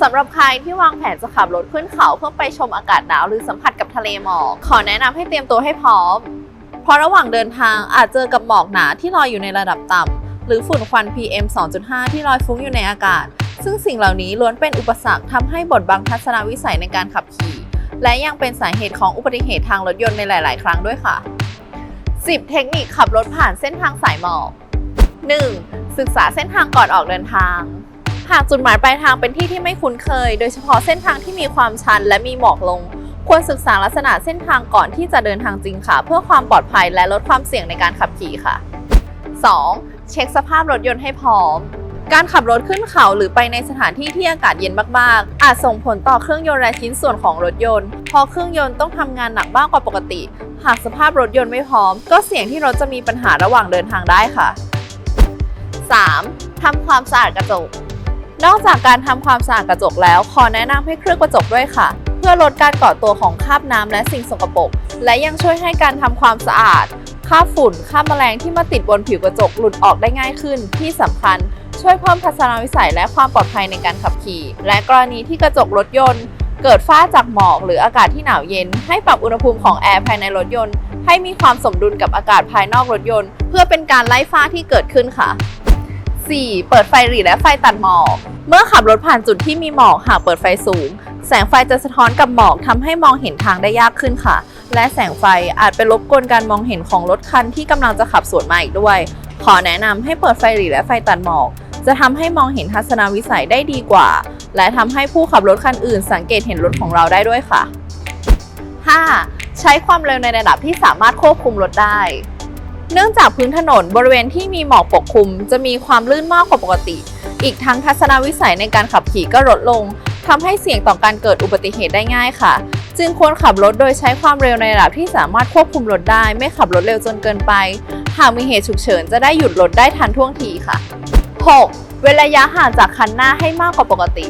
สำหรับใครที่วางแผนจะขับรถขึ้นเขาเพื่อไปชมอากาศหนาวหรือสัมผัสกับทะเลหมอก ขอแนะนำให้เตรียมตัวให้พร้อม เพราะระหว่างเดินทางอาจเจอกับหมอกหนาที่ลอยอยู่ในระดับต่ำหรือฝุ่นควัน PM 2.5 ที่ลอยฟุ้งอยู่ในอากาศ ซึ่งสิ่งเหล่านี้ล้วนเป็นอุปสรรคทำให้บดบังทัศนวิสัยในการขับขี่ และยังเป็นสาเหตุของอุบัติเหตุทางรถยนต์ในหลาย ๆ ครั้งด้วยค่ะ 10 เทคนิคขับรถผ่านเส้นทางสายหมอก 1. ศึกษาเส้นทางก่อนออกเดินทาง หากจุดหมายปลายทางเป็นที่ที่ไม่คุ้นเคย โดยเฉพาะเส้นทางที่มีความชันและมีหมอกลง ควรศึกษาลักษณะเส้นทางก่อนที่จะเดินทางจริงค่ะ เพื่อความปลอดภัยและลดความเสี่ยงในการขับขี่ค่ะ 2. เช็คสภาพรถยนต์ให้พร้อม การขับรถขึ้นเขาหรือไปในสถานที่ที่อากาศเย็นมากๆ อาจส่งผลต่อเครื่องยนต์และชิ้นส่วนของรถยนต์เพราะเครื่องยนต์ต้องทำงานหนักมากกว่าปกติ หากสภาพรถยนต์ไม่พร้อม ก็เสี่ยงที่รถจะมีปัญหาระหว่างเดินทางได้ค่ะ 3. ทำความสะอาดกระจก นอกจากการทำความสะอาดกระจกแล้ว ขอแนะนำให้เคลือบกระจกด้วยค่ะ เพื่อลดการก่อตัวของคราบน้ำและสิ่งสกปรก และยังช่วยให้การทำความสะอาดคราบฝุ่นคราบแมลงที่มาติดบนผิวกระจกหลุดออกได้ง่ายขึ้น ที่สำคัญ ช่วยเพิ่มทัศนวิสัยและความปลอดภัยในการขับขี่ และกรณีที่กระจกรถยนต์เกิดฝ้าจากหมอกหรืออากาศที่หนาวเย็น ให้ปรับอุณหภูมิของแอร์ภายในรถยนต์ ให้มีความสมดุลกับอากาศภายนอกรถยนต์ เพื่อเป็นการไล่ฝ้าที่เกิดขึ้นค่ะ 4. เปิดไฟหรี่และไฟตัดหมอก เมื่อขับรถผ่านจุดที่มีหมอกหากเปิดไฟสูง แสงไฟจะสะท้อนกับหมอกทำให้มองเห็นทางได้ยากขึ้นค่ะ และแสงไฟอาจไปรบกวนการมองเห็นของรถคันที่กำลังจะขับสวนมาอีกด้วย ขอแนะนำให้เปิดไฟหรี่และไฟตัดหมอก จะทำให้มองเห็นทัศนวิสัยได้ดีกว่า และทำให้ผู้ขับรถคันอื่น สังเกตเห็นรถของเราได้ด้วยค่ะ 5. ใช้ความเร็วในระดับที่สามารถควบคุมรถได้เนื่องจากพื้นถนนบริเวณที่มีหมอกปกคลุม จะมีความลื่นมากกว่าปกติ อีกทั้งทัศนวิสัยในการขับขี่ก็ลดลงทำให้เสี่ยงต่อการเกิดอุบัติเหตุได้ง่ายค่ะ จึงควรขับรถโดยใช้ความเร็วในระดับที่สามารถควบคุมรถได้ ไม่ขับรถเร็วจนเกินไป หากมีเหตุฉุกเฉินจะได้หยุดรถได้ทันท่วงทีค่ะ 6. เว้นระยะห่างจากคันหน้าให้มากกว่าปกติ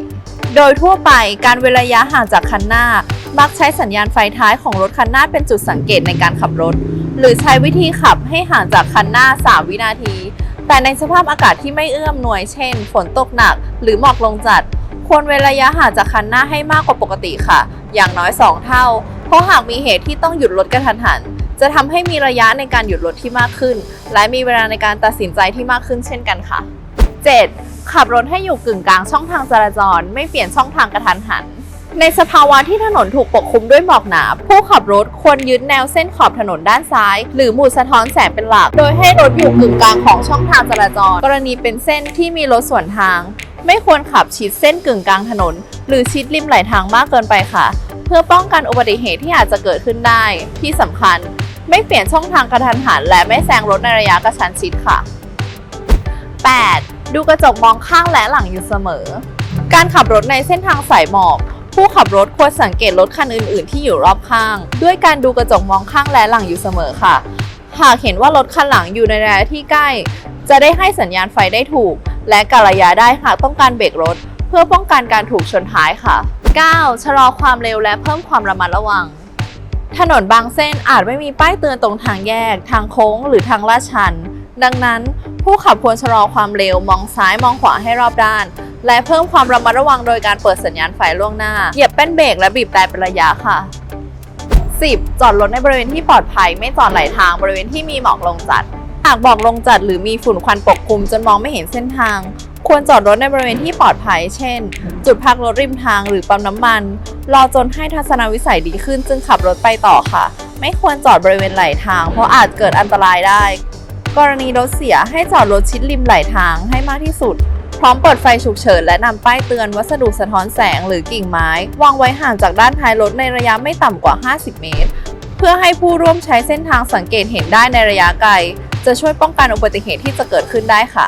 โดยทั่วไปการเว้นระยะห่างจากคันหน้า มักใช้สัญญาณไฟท้ายของรถคันหน้าเป็นจุดสังเกตในการขับรถ หรือใช้วิธีขับให้ห่างจากคันหน้า 3 วินาที แต่ในสภาพอากาศที่ไม่เอื้อมหน่วย เช่น ฝนตกหนัก หรือหมอกลงจัด ควรเว้นระยะห่างจากคันหน้าให้มากกว่าปกติค่ะ อย่างน้อย 2 เท่า เพราะหากมีเหตุที่ต้องหยุดรถกระทันหัน จะทำให้มีระยะในการหยุดรถที่มากขึ้น และมีเวลาในการตัดสินใจที่มากขึ้นเช่นกันค่ะ 7. ขับรถให้อยู่กึ่งกลางช่องทางจราจร ไม่เปลี่ยนช่องทางกระทันหัน ในสภาวะที่ถนนถูกปกคลุมด้วยหมอกหนา ผู้ขับรถควรยึดแนวเส้นขอบถนนด้านซ้าย หรือหมุดสะท้อนแสงเป็นหลัก โดยให้รถอยู่กึ่งกลางของช่องทางจราจร กรณีเป็นเส้นที่มีรถสวนทาง ไม่ควรขับชิดเส้นกึ่งกลางถนน หรือชิดริมไหลทางมากเกินไปค่ะ เพื่อป้องกันอุบัติเหตุที่อาจจะเกิดขึ้นได้ ที่สำคัญ ไม่เปลี่ยนช่องทางกระทันหัน และไม่แซงรถในระยะกระชั้นชิดค่ะ 8. ดูกระจกมองข้างและหลังอยู่เสมอ การขับรถในเส้นทางสายหมอก ผู้ขับรถควรสังเกตรถคันอื่น ๆ ที่อยู่รอบข้าง ด้วยการดูกระจกมองข้างและหลังอยู่เสมอค่ะ หากเห็นว่ารถคันหลังอยู่ในระยะที่ใกล้ จะได้ให้สัญญาณไฟได้ถูก และกะระยะได้หากต้องการเบรกรถ เพื่อป้องกันการถูกชนท้ายค่ะ 9. ชะลอความเร็วและเพิ่มความระมัดระวัง ถนนบางเส้นอาจไม่มีป้ายเตือนตรงทางแยก ทางโค้ง หรือทางลาดชัน ดังนั้น ผู้ขับควรชะลอความเร็วมองซ้ายมองขวาให้รอบด้าน และเพิ่มความระมัดระวังโดยการเปิดสัญญาณไฟล่วงหน้า เหยียบแป้นเบรกและบีบแต่เป็นระยะค่ะ 10. จอดรถในบริเวณที่ปลอดภัย ไม่จอดไหลทางบริเวณที่มีหมอกลงจัด หากหมอกลงจัดหรือมีฝุ่นควันปกคลุมจนมองไม่เห็นเส้นทาง ควรจอดรถในบริเวณที่ปลอดภัย เช่น จุดพักรถริมทางหรือปั๊มน้ำมัน รอจนให้ทัศนวิสัยดีขึ้นจึงขับรถไปต่อค่ะ ไม่ควรจอดบริเวณไหลทาง เพราะอาจเกิดอันตรายได้ กรณีรถเสียให้จอดรถชิดริมไหลทางให้มากที่สุด พร้อมเปิดไฟฉุกเฉินและนำป้ายเตือนวัสดุสะท้อนแสงหรือกิ่งไม้ วางไว้ห่างจากด้านท้ายรถในระยะไม่ต่ำกว่า 50 เมตร เพื่อให้ผู้ร่วมใช้เส้นทางสังเกตเห็นได้ในระยะไกล จะช่วยป้องกันอุบัติเหตุที่จะเกิดขึ้นได้ค่ะ